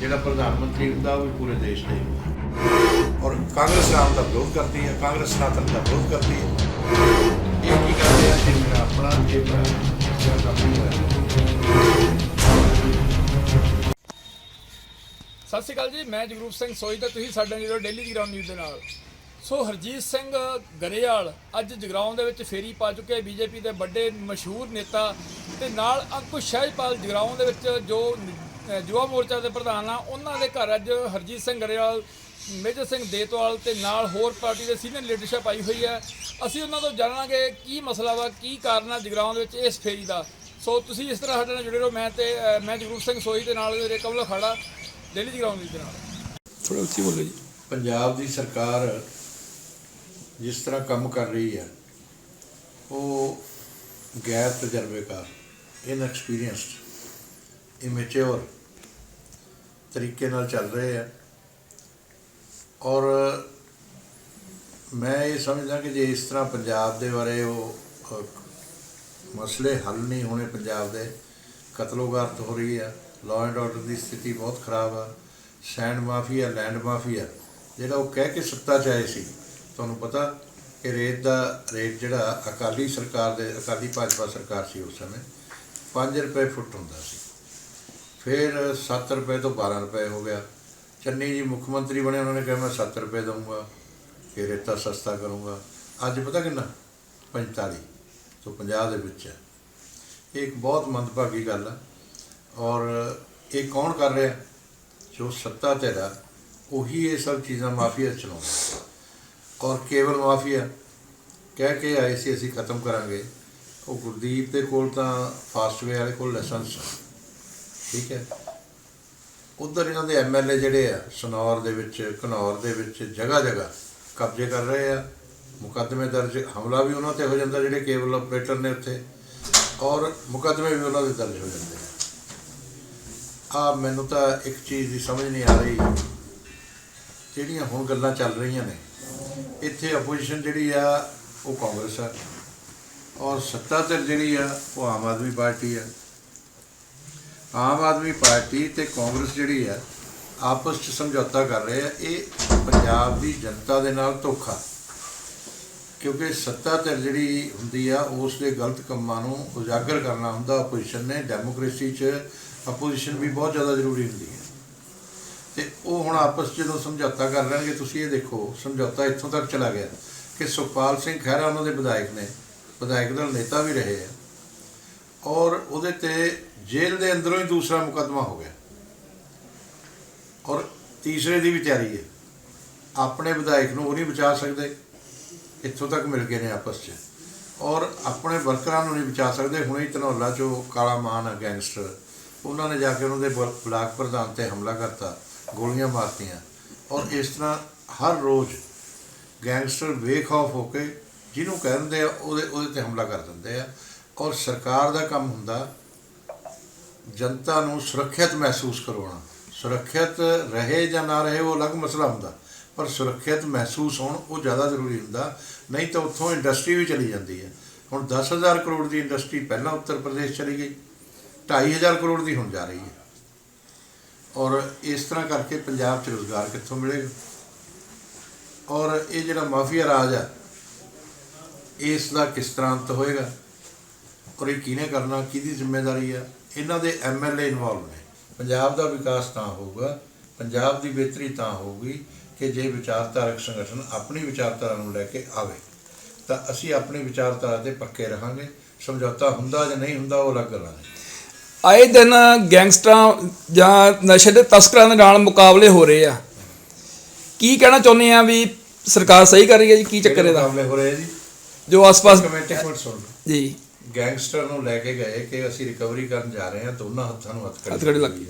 ਜਿਹੜਾ ਪ੍ਰਧਾਨ ਮੰਤਰੀ ਹੁੰਦਾ ਉਹ ਵੀ ਪੂਰੇ ਦੇਸ਼ ਦਾ ਹੀ ਹੁੰਦਾ। ਔਰ ਕਾਂਗਰਸ ਨਾਮ ਦਾ ਵਿਰੋਧ ਕਰਦੀ ਹੈ ਕਾਂਗਰਸ ਸਨਾਤਨ ਦਾ ਵਿਰੋਧ ਕਰਦੀ ਹੈ। ਇਹ ਕੀ ਕਰਦੇ ਆ? ਕਿ ਮੇਰਾ ਆਪਣਾ ਇਹ ਮੇਰਾ ਜਿਹੜਾ ਸਤਿ ਸ਼੍ਰੀ ਅਕਾਲ ਜੀ ਮੈਂ ਜਗਰੂਪ ਸਿੰਘ ਸੋਈ ਤੇ ਤੁਸੀਂ ਸਾਡੇ ਨਾਲ ਜੁੜੋ ਡੇਲੀ ਜਗਰਾਉਂ ਨਿਊਜ਼ ਦੇ ਨਾਲ। ਸੋ ਹਰਜੀਤ ਸਿੰਘ ਗਰੇਵਾਲ ਅੱਜ ਜਗਰਾਉਂ ਦੇ ਵਿੱਚ ਫੇਰੀ ਪਾ ਚੁੱਕੇ ਬੀਜੇਪੀ ਦੇ ਵੱਡੇ ਮਸ਼ਹੂਰ ਨੇਤਾ ਤੇ ਨਾਲ ਅੰਕੁਸ਼ ਸ਼ਾਹਜਪਾਲ ਜਗਰਾਉਂ ਦੇ ਵਿੱਚ ਜੋ ਯੁਵਾ ਮੋਰਚਾ ਦੇ ਪ੍ਰਧਾਨ ਆ। ਉਹਨਾਂ ਦੇ ਘਰ ਅੱਜ ਹਰਜੀਤ ਸਿੰਘ ਗਰੇਵਾਲ ਮੇਜਰ ਸਿੰਘ ਦੇਤਵਾਲ ਤੇ ਨਾਲ ਹੋਰ ਪਾਰਟੀ ਦੇ ਸੀਨੀਅਰ ਲੀਡਰਸ਼ਿਪ ਆਈ ਹੋਈ ਹੈ। ਅਸੀਂ ਉਹਨਾਂ ਤੋਂ ਜਾਣਾਂਗੇ ਕੀ ਮਸਲਾ ਵਾ ਕੀ ਕਾਰਨ ਆ ਜਗਰਾਉਂ ਦੇ ਵਿੱਚ ਇਸ ਫੇਰੀ ਦਾ। ਸੋ ਤੁਸੀਂ ਇਸ ਤਰ੍ਹਾਂ ਸਾਡੇ ਨਾਲ ਜੁੜੇ ਰਹੋ। ਮੈਂ ਤੇ ਮੈਂ ਜਗਰੂਪ ਸਿੰਘ ਸੋਈ ਤੇ ਨਾਲ ਮੇਰੇ ਕਮਲ ਖਾੜਾ ਡੇਲੀ ਜਗਰਾਉਂ ਦੇ ਨਾਲ। ਥੋੜਾ ਉੱਚੀ ਬੋਲੋ ਜੀ। ਪੰਜਾਬ ਦੀ ਸਰਕਾਰ ਜਿਸ ਤਰ੍ਹਾਂ ਕੰਮ ਕਰ ਰਹੀ ਹੈ ਉਹ ਗੈਰ ਤਜਰਬੇਕਾਰ ਇਨਐਕਸਪੀਰੀਅੰਸਡ ਇਮੈਚੁਰ ਤਰੀਕੇ ਨਾਲ ਚੱਲ ਰਹੇ ਆ। ਔਰ ਮੈਂ ਇਹ ਸਮਝਦਾ ਕਿ ਜੇ ਇਸ ਤਰ੍ਹਾਂ ਪੰਜਾਬ ਦੇ ਬਾਰੇ ਉਹ ਮਸਲੇ ਹੱਲ ਨਹੀਂ ਹੋਣੇ ਪੰਜਾਬ ਦੇ, ਕਤਲੋਗਾਰਤ ਹੋ ਰਹੀ ਆ ਲਾਅ ਐਂਡ ਆਰਡਰ ਦੀ ਸਥਿਤੀ ਬਹੁਤ ਖਰਾਬ ਆ, ਸੈਂਡ ਮਾਫੀਆ ਲੈਂਡ ਮਾਫੀਆ ਜਿਹੜਾ ਉਹ ਕਹਿ ਕੇ ਸੱਤਾ 'ਚ ਆਏ ਸੀ, ਤੁਹਾਨੂੰ ਪਤਾ ਕਿ ਰੇਤ ਦਾ ਰੇਟ ਜਿਹੜਾ ਅਕਾਲੀ ਸਰਕਾਰ ਦੇ, ਅਕਾਲੀ ਭਾਜਪਾ ਸਰਕਾਰ ਸੀ ਉਸ ਸਮੇਂ 5 ਰੁਪਏ ਫੁੱਟ ਹੁੰਦਾ ਸੀ। ਫਿਰ 7 ਰੁਪਏ ਤੋਂ 12 ਰੁਪਏ ਹੋ ਗਿਆ। ਚੰਨੀ ਜੀ ਮੁੱਖ ਮੰਤਰੀ ਬਣੇ, ਉਹਨਾਂ ਨੇ ਕਿਹਾ, ਮੈਂ 7 ਰੁਪਏ ਦਊਂਗਾ ਕਿ ਰੇਤਾ ਸਸਤਾ ਕਰੂੰਗਾ। ਅੱਜ ਪਤਾ ਕਿੰਨਾ? 45 ਤੋਂ 50 ਦੇ ਵਿੱਚ ਹੈ। ਇਹ ਇੱਕ ਬਹੁਤ ਮੰਦਭਾਗੀ ਗੱਲ ਹੈ ਔਰ ਇਹ ਕੌਣ ਕਰ ਰਿਹਾ? ਜੋ ਸੱਤਾ ਤੇਰਾ ਉਹੀ ਇਹ ਸਭ ਚੀਜ਼ਾਂ ਮਾਫੀਆ ਚਲਾਉਂਦਾ। ਔਰ ਕੇਵਲ ਮਾਫੀਆ, ਕਹਿ ਕੇ ਆਏ ਸੀ, ਅਸੀਂ ਖਤਮ ਕਰਾਂਗੇ। ਉਹ ਗੁਰਦੀਪ ਦੇ ਕੋਲ ਤਾਂ ਫਾਸਟਵੇ ਵਾਲੇ ਕੋਲ ਲਾਇਸੈਂਸ ਹੈ ਠੀਕ ਹੈ। ਉਧਰ ਇਹਨਾਂ ਦੇ ਐਮਐਲਏ ਜਿਹੜੇ ਆ, ਸਨੌਰ ਦੇ ਵਿੱਚ, ਘਨੌਰ ਦੇ ਵਿੱਚ ਜਗ੍ਹਾ ਜਗ੍ਹਾ ਕਬਜ਼ੇ ਕਰ ਰਹੇ ਆ। ਮੁਕੱਦਮੇ ਦਰਜ, ਹਮਲਾ ਵੀ ਉਹਨਾਂ ਤੇ ਹੋ ਜਾਂਦਾ ਜਿਹੜੇ ਕੇਬਲ ਆਪਰੇਟਰ ਨੇ ਉੱਥੇ, ਔਰ ਮੁਕੱਦਮੇ ਵੀ ਉਹਨਾਂ ਦੇ ਦਰਜ ਹੋ ਜਾਂਦੇ ਆ। ਆ ਮੈਨੂੰ ਤਾਂ ਇੱਕ ਚੀਜ਼ ਦੀ ਸਮਝ ਨਹੀਂ ਆ ਰਹੀ, ਜਿਹੜੀਆਂ ਹੁਣ ਗੱਲਾਂ ਚੱਲ ਰਹੀਆਂ ਨੇ। ਇੱਥੇ ਆਪੋਜੀਸ਼ਨ ਜਿਹੜੀ ਆ, ਉਹ ਕਾਂਗਰਸ ਆ, ਔਰ ਸੱਤਾ ਧਿਰ ਜਿਹੜੀ ਆ, ਉਹ ਆਮ ਆਦਮੀ ਪਾਰਟੀ ਆ। ਆਮ ਆਦਮੀ ਪਾਰਟੀ ਤੇ ਕਾਂਗਰਸ ਜਿਹੜੀ ਹੈ ਆਪਸ 'ਚ ਸਮਝੌਤਾ ਕਰ ਰਹੇ ਆ, ਇਹ ਪੰਜਾਬ ਦੀ ਜਨਤਾ ਦੇ ਨਾਲ ਧੋਖਾ। ਕਿਉਂਕਿ ਸੱਤਾ ਧਿਰ ਜਿਹੜੀ ਹੁੰਦੀ ਆ, ਉਸ ਦੇ ਗਲਤ ਕੰਮਾਂ ਨੂੰ ਉਜਾਗਰ ਕਰਨਾ ਹੁੰਦਾ ਆਪੋਜੀਸ਼ਨ ਨੇ। ਡੈਮੋਕ੍ਰੇਸੀ 'ਚ ਆਪੋਜੀਸ਼ਨ ਵੀ ਬਹੁਤ ਜ਼ਿਆਦਾ ਜ਼ਰੂਰੀ ਹੁੰਦੀ ਹੈ ਤੇ ਉਹ ਹੁਣ ਆਪਸ 'ਚ ਜਦੋਂ ਸਮਝੌਤਾ ਕਰ ਲੈਣਗੇ, ਤੁਸੀਂ ਇਹ ਦੇਖੋ, ਸਮਝੌਤਾ ਇੱਥੋਂ ਤੱਕ ਚਲਾ ਗਿਆ ਕਿ ਸੁਖਪਾਲ ਸਿੰਘ ਖਹਿਰਾ ਉਹਨਾਂ ਦੇ ਵਿਧਾਇਕ ਨੇ। ਵਿਧਾਇਕ ਦਲ ਨੇਤਾ ਵੀ ਰਹੇ ਆ। ਔਰ ਉਹਦੇ ਤੇ ਜੇਲ੍ਹ ਦੇ ਅੰਦਰੋਂ ਹੀ ਦੂਸਰਾ ਮੁਕੱਦਮਾ ਹੋ ਗਿਆ। ਔਰ ਤੀਸਰੇ ਦੀ ਵੀ ਤਿਆਰੀ ਹੈ। ਆਪਣੇ ਵਿਧਾਇਕ ਨੂੰ ਉਹ ਨਹੀਂ ਬਚਾ ਸਕਦੇ। ਇੱਥੋਂ ਤੱਕ ਮਿਲ ਗਏ ਨੇ ਆਪਸ 'ਚ। ਔਰ ਆਪਣੇ ਵਰਕਰਾਂ ਨੂੰ ਨਹੀਂ ਬਚਾ ਸਕਦੇ। ਹੁਣੇ ਹੀ ਧਨੌਲਾ 'ਚੋਂ ਕਾਲਾ ਮਾਨ ਆ ਗੈਂਗਸਟਰ ਉਹਨਾਂ ਨੇ ਜਾ ਕੇ ਉਹਨਾਂ ਦੇ ਬਲ- ਬਲਾਕ ਪ੍ਰਧਾਨ ਤੇ ਹਮਲਾ ਕਰਤਾ। ਗੋਲੀਆਂ ਮਾਰਤੀਆਂ। ਔਰ ਇਸ ਤਰ੍ਹਾਂ ਹਰ ਰੋਜ਼ ਗੈਂਗਸਟਰ ਬੇਖੌਫ ਹੋ ਕੇ ਜਿਹਨੂੰ ਕਹਿੰਦੇ ਆ, ਉਹਦੇ ਉਹਦੇ ਤੇ ਹਮਲਾ ਕਰ ਦਿੰਦੇ ਆ। ਔਰ ਸਰਕਾਰ ਦਾ ਕੰਮ ਹੁੰਦਾ ਜਨਤਾ ਨੂੰ ਸੁਰੱਖਿਅਤ ਮਹਿਸੂਸ ਕਰਵਾਉਣਾ। ਸੁਰੱਖਿਅਤ ਰਹੇ ਜਾਂ ਨਾ ਰਹੇ ਉਹ ਅਲੱਗ ਮਸਲਾ ਹੁੰਦਾ। ਪਰ ਸੁਰੱਖਿਅਤ ਮਹਿਸੂਸ ਹੋਣ ਉਹ ਜ਼ਿਆਦਾ ਜ਼ਰੂਰੀ ਹੁੰਦਾ। ਨਹੀਂ ਤਾਂ ਉੱਥੋਂ ਇੰਡਸਟਰੀ ਵੀ ਚਲੀ ਜਾਂਦੀ ਹੈ। ਹੁਣ 10000 ਕਰੋੜ ਦੀ ਇੰਡਸਟਰੀ ਪਹਿਲਾਂ ਉੱਤਰ ਪ੍ਰਦੇਸ਼ ਚਲੀ ਗਈ। 2500 ਕਰੋੜ ਦੀ ਹੁਣ ਜਾ ਰਹੀ ਹੈ। ਔਰ ਇਸ ਤਰ੍ਹਾਂ ਕਰਕੇ ਪੰਜਾਬ 'ਚ ਰੋਜ਼ਗਾਰ ਕਿੱਥੋਂ ਮਿਲੇਗਾ? ਔਰ ਇਹ ਜਿਹੜਾ ਮਾਫੀਆ ਰਾਜ ਆ ਇਸ ਦਾ ਕਿਸ ਤਰ੍ਹਾਂ ਅੰਤ ਹੋਏਗਾ? ਔਰ ਇਹ ਕਿਹਨੇ ਕਰਨਾ ਕਿਹਦੀ ਜ਼ਿੰਮੇਵਾਰੀ ਆ ਇਹਨਾਂ ਦੇ ਐਮਐਲਏ ਇਨਵੋਲਵ ਨੇ। ਪੰਜਾਬ ਦਾ ਵਿਕਾਸ ਤਾਂ ਹੋਊਗਾ ਪੰਜਾਬ ਦੀ ਬਿਹਤਰੀ ਤਾਂ ਹੋਊਗੀ ਕਿ ਜੇ ਵਿਚਾਰਧਾਰਕ ਸੰਗਠਨ ਆਪਣੀ ਵਿਚਾਰਧਾਰਾ ਨੂੰ ਲੈ ਕੇ ਆਵੇ ਤਾਂ ਅਸੀਂ ਆਪਣੀ ਵਿਚਾਰਧਾਰਾ ਤੇ ਪੱਕੇ ਰਹਾਂਗੇ। ਸਮਝੌਤਾ ਹੁੰਦਾ ਜਾਂ ਨਹੀਂ ਹੁੰਦਾ ਉਹ ਅਲੱਗ ਗੱਲਾਂ ਨੇ ਆਏ ਦਿਨ ਗੈਂਗਸਟਰਾਂ ਜਾਂ ਨਸ਼ੇ ਦੇ ਤਸਕਰਾਂ ਦੇ ਨਾਲ ਮੁਕਾਬਲੇ ਹੋ ਰਹੇ ਆ। ਕੀ ਕਹਿਣਾ ਚਾਹੁੰਦੇ ਆ ਵੀ ਸਰਕਾਰ ਸਹੀ ਕਰ ਰਹੀ ਹੈ ਜੀ? ਕੀ ਚੱਕਰ ਇਹਦਾ? ਮੁਕਾਬਲੇ ਹੋ ਰਹੇ ਜੀ। ਜੋ ਆਸ-ਪਾਸ ਕਮੇਟੀ ਕੋਲ ਸੁਣ। ਜੀ। ਗੈਂਗਸਟਰ ਨੂੰ ਲੈ ਕੇ ਗਏ ਕਿ ਅਸੀਂ ਰਿਕਵਰੀ ਕਰਨ ਜਾ ਰਹੇ ਹਾਂ ਦੋਨਾਂ ਹੱਥਾਂ ਨੂੰ ਹੱਥਕੜੀ ਹੱਥਕੜੀ ਲੱਗ ਗਈ।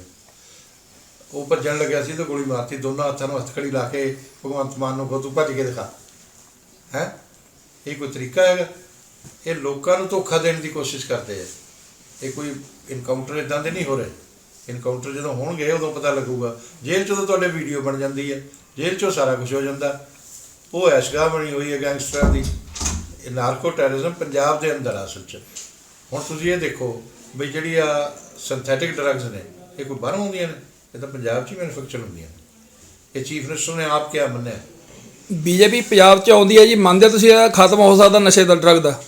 ਉਹ ਭੱਜਣ ਲੱਗਿਆ ਸੀ ਤਾਂ ਗੋਲੀ ਮਾਰਤੀ ਦੋਨਾਂ ਹੱਥਾਂ ਨੂੰ ਹੱਥਕੜੀ ਲਾ ਕੇ ਭਗਵੰਤ ਮਾਨ ਨੂੰ ਕਹੋ ਤੂੰ ਭੱਜ ਕੇ ਦਿਖਾ। ਹੈ? ਇਹ ਕੋਈ ਤਰੀਕਾ ਹੈਗਾ? ਇਹ ਲੋਕਾਂ ਨੂੰ ਧੋਖਾ ਦੇਣ ਦੀ ਕੋਸ਼ਿਸ਼ ਕਰਦੇ ਆ। ਇਹ ਕੋਈ ਇਨਕਾਊਂਟਰ ਇਦਾਂ ਦੇ ਨਹੀਂ ਹੋ ਰਹੇ। ਇਨਕਾਊਂਟਰ ਜਦੋਂ ਹੋਣਗੇ ਉਦੋਂ ਪਤਾ ਲੱਗੂਗਾ। ਜੇਲ੍ਹ ਚੋਂ ਤੁਹਾਡੇ ਵੀਡੀਓ ਬਣ ਜਾਂਦੀ ਹੈ। ਜੇਲ੍ਹ ਚੋਂ ਸਾਰਾ ਕੁਝ ਹੋ ਜਾਂਦਾ। ਉਹ ਐਸ਼ਗਾ ਬਣੀ ਹੋਈ ਹੈ ਗੈਂਗਸਟਰਾਂ ਦੀ। ਇਹ ਨਾਰਕੋ ਟੈਰਰਿਜ਼ਮ ਪੰਜਾਬ ਦੇ ਅੰਦਰ ਆ ਅਸਲ 'ਚ। ਹੁਣ ਤੁਸੀਂ ਇਹ ਦੇਖੋ ਵੀ ਜਿਹੜੀ ਆ ਸਿੰਥੈਟਿਕ ਡਰੱਗਸ ਨੇ ਇਹ ਕੋਈ ਬਾਹਰੋਂ ਆਉਂਦੀਆਂ ਨੇ? ਇਹ ਤਾਂ ਪੰਜਾਬ 'ਚ ਹੀ ਮੈਨੂਫੈਕਚਰ ਹੁੰਦੀਆਂ ਨੇ। ਇਹ ਚੀਫ ਮਿਨਿਸਟਰ ਨੇ ਆਪ ਕਿਹਾ ਮੰਨਿਆ? ਬੀਜੇਪੀ ਪੰਜਾਬ 'ਚ ਆਉਂਦੀ ਹੈ ਜੀ ਮੰਨਦੇ ਤੁਸੀਂ ਇਹ ਖਤਮ ਹੋ ਸਕਦਾ ਨਸ਼ੇ ਦਾ ਡਰਗ ਦਾ?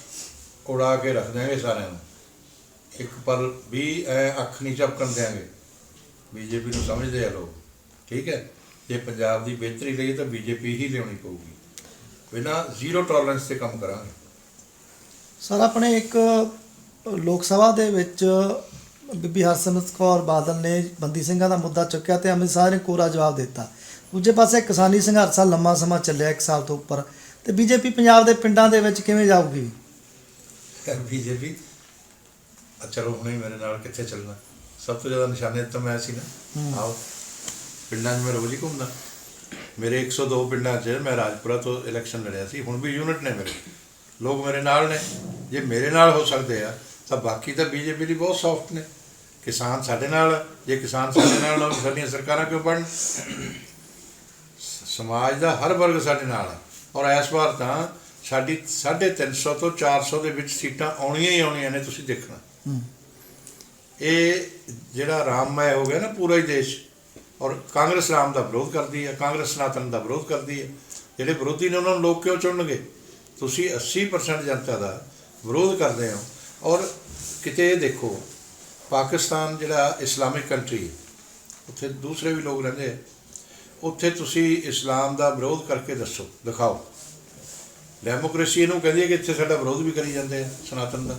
ਉਡਾ ਕੇ ਰੱਖ ਦਿਆਂਗੇ ਸਾਰਿਆਂ ਨੂੰ। ਇੱਕ ਪਲ ਵੀ ਅੱਖ ਨਹੀਂ ਝਪਕਣ ਦਿਆਂਗੇ। ਬੀਜੇਪੀ ਨੂੰ ਸਮਝਦੇ ਆ ਲੋਕ। ਠੀਕ ਹੈ? ਜੇ ਪੰਜਾਬ ਦੀ ਬਿਹਤਰੀ ਲਈ ਤਾਂ ਬੀਜੇਪੀ ਹੀ ਲਿਆਉਣੀ ਪਊਗੀ। ਬਿਨਾਂ ਜ਼ੀਰੋ ਟੋਲਰੈਂਸ ਤੇ ਕੰਮ ਕਰਾਂਗੇ। ਸਰ ਆਪਣੇ ਇੱਕ ਲੋਕ ਸਭਾ ਦੇ ਵਿੱਚ ਬੀਬੀ ਹਰਸਿਮਰਤ ਕੌਰ ਬਾਦਲ ਨੇ ਬੰਦੀ ਸਿੰਘਾਂ ਦਾ ਮੁੱਦਾ ਚੁੱਕਿਆ ਤੇ ਅਮਿਤ ਸ਼ਾਹ ਨੇ ਕੋਰਾ ਜਵਾਬ ਦਿੱਤਾ। ਦੂਜੇ ਪਾਸੇ ਕਿਸਾਨੀ ਸੰਘਰਸ਼ ਲੰਮਾ ਸਮਾਂ ਚੱਲਿਆ 1 ਸਾਲ ਤੋਂ ਉੱਪਰ। ਤੇ ਬੀਜੇਪੀ ਪੰਜਾਬ ਦੇ ਪਿੰਡਾਂ ਦੇ ਵਿੱਚ ਕਿਵੇਂ ਜਾਊਗੀ? ਬੀਜੇਪੀ? ਆ ਚਲੋ ਹੁਣੇ ਮੇਰੇ ਨਾਲ ਕਿੱਥੇ ਚੱਲਣਾ। ਸਭ ਤੋਂ ਜ਼ਿਆਦਾ ਨਿਸ਼ਾਨੇ ਤਾਂ ਮੈਂ ਸੀ ਨਾ। ਆਓ। ਪਿੰਡਾਂ 'ਚ ਮੈਂ ਰੋਜ਼ ਹੀ ਘੁੰਮਦਾ। ਮੇਰੇ 102 ਪਿੰਡਾਂ 'ਚ ਮੈਂ ਰਾਜਪੁਰਾ ਤੋਂ ਇਲੈਕਸ਼ਨ ਲੜਿਆ ਸੀ ਹੁਣ ਵੀ ਯੂਨਿਟ ਨੇ ਮੇਰੇ। ਲੋਕ ਮੇਰੇ ਨਾਲ ਨੇ। ਜੇ ਮੇਰੇ ਨਾਲ ਹੋ ਸਕਦੇ ਆ ਤਾਂ ਬਾਕੀ ਤਾਂ ਬੀਜੇਪੀ ਦੀ ਬਹੁਤ ਸੌਫਟ ਨੇ। ਕਿਸਾਨ ਸਾਡੇ ਨਾਲ। ਜੇ ਕਿਸਾਨ ਸਾਡੇ ਨਾਲ ਹੋਣ ਸਾਡੀਆਂ ਸਰਕਾਰਾਂ ਕਿਉਂ ਬਣਨ? ਸਮਾਜ ਦਾ ਹਰ ਵਰਗ ਸਾਡੇ ਨਾਲ ਆ। ਔਰ ਇਸ ਵਾਰ ਤਾਂ ਸਾਡੀ 350 ਤੋਂ 400 ਦੇ ਵਿੱਚ ਸੀਟਾਂ ਆਉਣੀਆਂ ਹੀ ਆਉਣੀਆਂ ਨੇ ਤੁਸੀਂ ਦੇਖਣਾ। ਇਹ ਜਿਹੜਾ ਰਾਮਮय ਹੋ ਗਿਆ ਨਾ ਪੂਰਾ ਹੀ ਦੇਸ਼। ਔਰ ਕਾਂਗਰਸ ਰਾਮ ਦਾ ਵਿਰੋਧ ਕਰਦੀ ਹੈ, ਕਾਂਗਰਸ ਸਨਾਤਨ ਦਾ ਵਿਰੋਧ ਕਰਦੀ ਹੈ। ਜਿਹੜੇ ਵਿਰੋਧੀ ਨੇ ਉਹਨਾਂ ਨੂੰ ਲੋਕ ਕਿਉਂ ਚੁਣਨਗੇ? ਤੁਸੀਂ 80% ਜਨਤਾ ਦਾ ਵਿਰੋਧ ਕਰਦੇ ਹੋ ਔਰ ਕਿਤੇ ਇਹ ਦੇਖੋ, ਪਾਕਿਸਤਾਨ ਜਿਹੜਾ ਇਸਲਾਮਿਕ ਕੰਟਰੀ ਉੱਥੇ ਦੂਸਰੇ ਵੀ ਲੋਕ ਰਹਿੰਦੇ ਉੱਥੇ ਤੁਸੀਂ ਇਸਲਾਮ ਦਾ ਵਿਰੋਧ ਕਰਕੇ ਦੱਸੋ, ਦਿਖਾਓ। ਡੈਮੋਕ੍ਰੇਸੀ ਇਹਨੂੰ ਕਹਿੰਦੀ ਹੈ ਕਿ ਇੱਥੇ ਸਾਡਾ ਵਿਰੋਧ ਵੀ ਕਰੀ ਜਾਂਦੇ ਆ, ਸਨਾਤਨ ਦਾ।